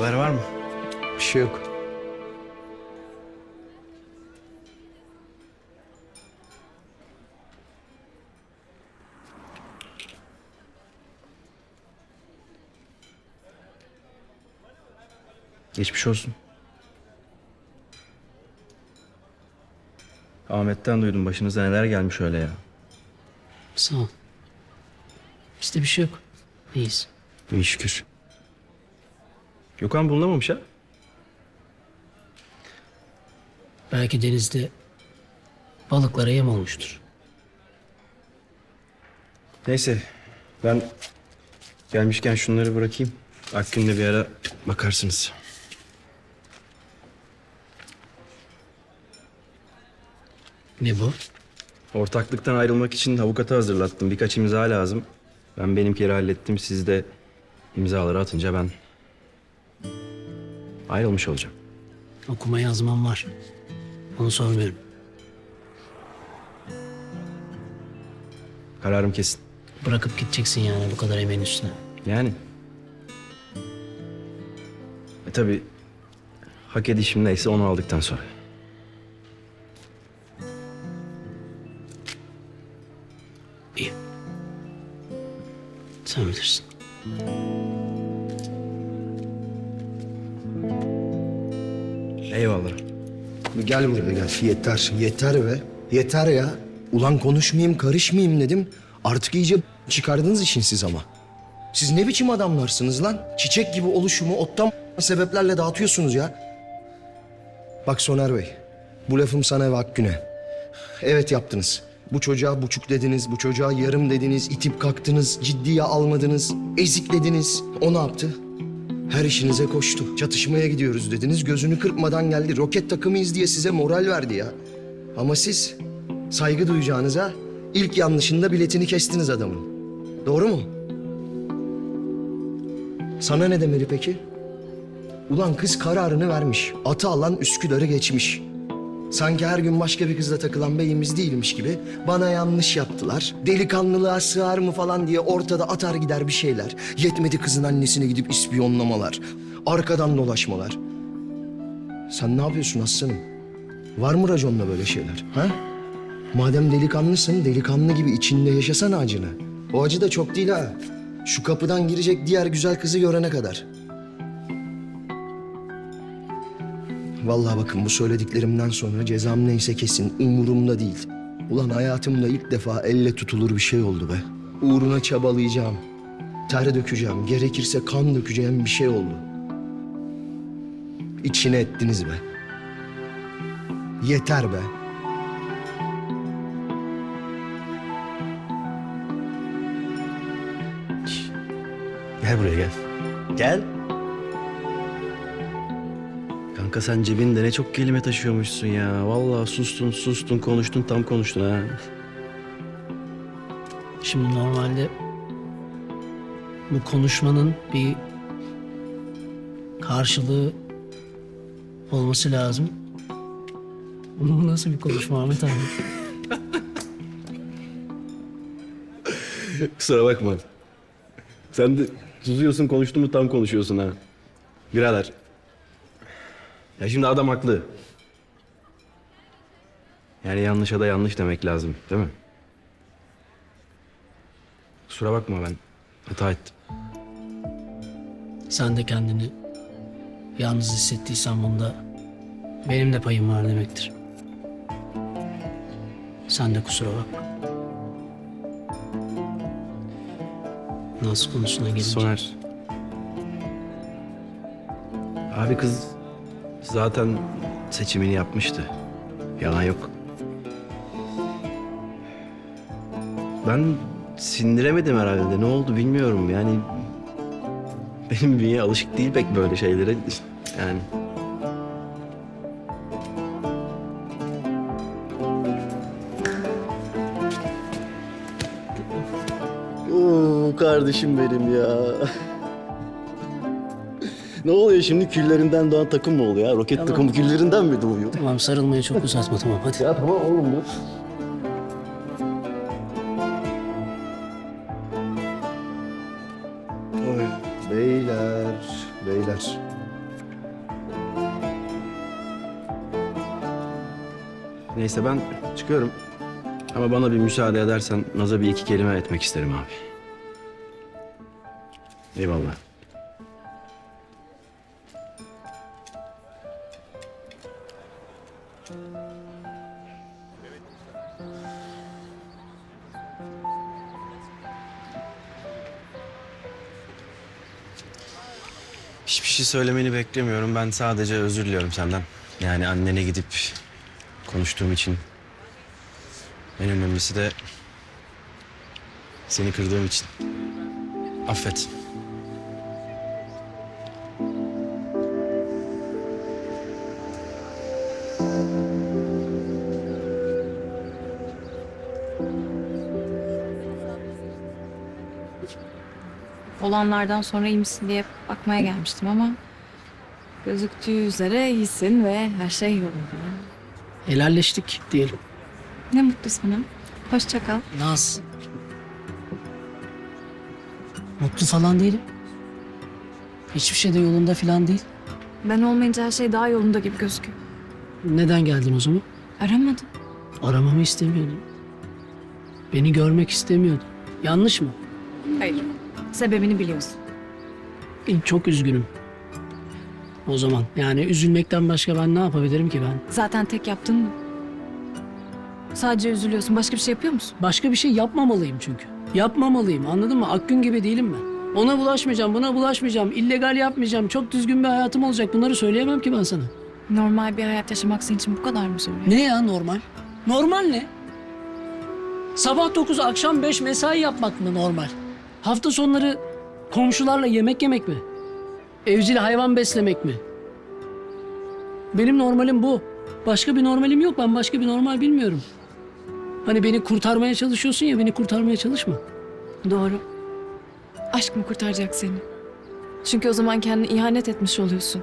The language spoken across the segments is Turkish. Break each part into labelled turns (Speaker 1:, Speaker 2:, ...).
Speaker 1: Haber var mı?
Speaker 2: Bir şey yok.
Speaker 1: Geçmiş olsun. Ahmet'ten duydum başınıza neler gelmiş öyle ya.
Speaker 3: Sağ ol. Bizde bir şey yok. İyiyiz.
Speaker 1: İyi şükür. Gökhan bulunamamış ha?
Speaker 3: Belki denizde balıklara yem olmuştur.
Speaker 1: Neyse ben gelmişken şunları bırakayım. Akgün'le bir ara bakarsınız.
Speaker 3: Ne bu?
Speaker 1: Ortaklıktan ayrılmak için avukatı hazırlattım. Birkaç imza lazım. Ben benimkileri hallettim. Siz de imzaları atınca ben ayrılmış olacağım.
Speaker 3: Okuma yazmam var. Onu sormuyorum.
Speaker 1: Kararım kesin.
Speaker 3: Bırakıp gideceksin yani bu kadar emeğin üstüne.
Speaker 1: Yani. E tabii hak edişim neyse onu aldıktan sonra.
Speaker 3: İyi. Sen bilirsin.
Speaker 1: Eyvallah.
Speaker 2: Gel buraya gel. Yeter. Yeter be. Yeter ya. Ulan konuşmayayım, karışmayayım dedim. Artık iyice çıkardınız işin siz ama. Siz ne biçim adamlarsınız lan? Çiçek gibi oluşumu ottan sebeplerle dağıtıyorsunuz ya. Bak Soner Bey, bu lafım sana ve Akgün'e. Evet yaptınız. Bu çocuğa buçuk dediniz, bu çocuğa yarım dediniz, itip kalktınız, ciddiye almadınız, eziklediniz. O ne yaptı? Her işinize koştu. Çatışmaya gidiyoruz dediniz, gözünü kırpmadan geldi. Roket takımıyız diye size moral verdi ya. Ama siz saygı duyacağınıza ilk yanlışında biletini kestiniz adamın. Doğru mu? Sana ne demeli peki? Ulan kız kararını vermiş. Atı alan Üsküdar'ı geçmiş. Sanki her gün başka bir kızla takılan beyimiz değilmiş gibi bana yanlış yaptılar. Delikanlılığa sığar mı falan diye ortada atar gider bir şeyler. Yetmedi kızın annesine gidip ispiyonlamalar. Arkadan dolaşmalar. Sen ne yapıyorsun aslanım? Var mı raconla böyle şeyler? Ha? Madem delikanlısın, delikanlı gibi içinde yaşasana acını. O acı da çok değil ha. Şu kapıdan girecek diğer güzel kızı görene kadar. Vallahi bakın bu söylediklerimden sonra cezam neyse kesin umurumda değil. Ulan hayatımda ilk defa elle tutulur bir şey oldu be. Uğruna çabalayacağım. Ter dökeceğim, gerekirse kan dökeceğim bir şey oldu. İçine ettiniz be. Yeter be.
Speaker 1: Gel buraya gel. Gel. Kanka sen cebinde ne çok kelime taşıyormuşsun ya. Vallahi sustun sustun konuştun tam konuştun ha.
Speaker 3: Şimdi normalde bu konuşmanın bir karşılığı olması lazım. Bu nasıl bir konuşma Ahmet abi?
Speaker 1: Kusura bakma. Sen de susuyorsun konuştun mu tam konuşuyorsun ha. Birader. Ya şimdi adam haklı. Yani yanlışa da yanlış demek lazım değil mi? Kusura bakma ben hata ettim.
Speaker 3: Sen de kendini yalnız hissettiysen bunda benim de payım var demektir. Sen de kusura bakma. Nasıl konusuna gelince...
Speaker 1: Soner. Abi kız zaten seçimini yapmıştı. Yalan yok. Ben sindiremedim herhalde. Ne oldu bilmiyorum. Yani benim bünye alışık değil pek böyle şeylere. Yani Oo kardeşim benim ya ne oluyor şimdi? Küllerinden doğan takım mı oluyor? Roket tamam. takımı küllerinden mi doğuyor?
Speaker 3: Tamam sarılmaya çok uzatma tamam hadi.
Speaker 1: Ya tamam oğlum ya.
Speaker 2: Oy, beyler, beyler.
Speaker 1: Neyse ben çıkıyorum. Ama bana bir müsaade edersen Naz'a bir iki kelime etmek isterim abi. Eyvallah. Hiçbir şey söylemeni beklemiyorum. Ben sadece özür diliyorum senden. Yani annene gidip konuştuğum için. En önemlisi de seni kırdığım için. Affet.
Speaker 4: Olanlardan sonra iyi misin diye bakmaya gelmiştim ama... ...gözüktüğü üzere iyisin ve her şey yolunda.
Speaker 3: Helalleştik diyelim.
Speaker 4: Ne mutlu sana. Hoşça kal.
Speaker 3: Naz. Mutlu falan değilim. Hiçbir şey de yolunda falan değil.
Speaker 4: Ben olmayınca her şey daha yolunda gibi gözüküyor.
Speaker 3: Neden geldin o zaman?
Speaker 4: Aramadım.
Speaker 3: Aramamı istemiyordun. Beni görmek istemiyordun. Yanlış mı?
Speaker 4: Hayır. Sebebini biliyorsun.
Speaker 3: Çok üzgünüm. O zaman yani üzülmekten başka ben ne yapabilirim ki ben?
Speaker 4: Zaten tek yaptığın bu. Sadece üzülüyorsun. Başka bir şey yapıyor musun?
Speaker 3: Başka bir şey yapmamalıyım çünkü. Yapmamalıyım anladın mı? Akgün gibi değilim ben. Ona bulaşmayacağım, buna bulaşmayacağım, illegal yapmayacağım, çok düzgün bir hayatım olacak. Bunları söyleyemem ki ben sana.
Speaker 4: Normal bir hayat yaşamak senin için bu kadar mı zor? ya?
Speaker 3: Ne ya normal? Normal ne? Sabah 9 akşam 5 mesai yapmak mı normal? Hafta sonları komşularla yemek yemek mi? Evcil hayvan beslemek mi? Benim normalim bu. Başka bir normalim yok. Ben başka bir normal bilmiyorum. Hani beni kurtarmaya çalışıyorsun ya beni kurtarmaya çalışma.
Speaker 4: Doğru. Aşk mı kurtaracak seni? Çünkü o zaman kendine ihanet etmiş oluyorsun.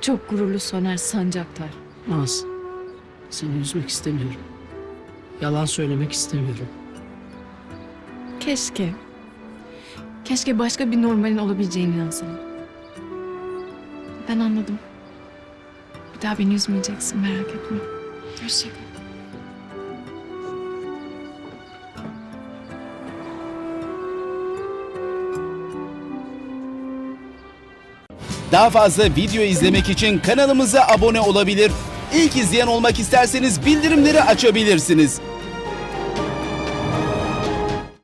Speaker 4: Çok gururlu Soner Sancaktar.
Speaker 3: Naz, seni üzmek istemiyorum. Yalan söylemek istemiyorum.
Speaker 4: Keşke. Keşke başka bir normalin olabileceğini inansam. Ben anladım. Bir daha beni üzmeyeceksin merak etme. Hoşça kal.
Speaker 5: Daha fazla video izlemek için kanalımıza abone olabilir. İlk izleyen olmak isterseniz bildirimleri açabilirsiniz.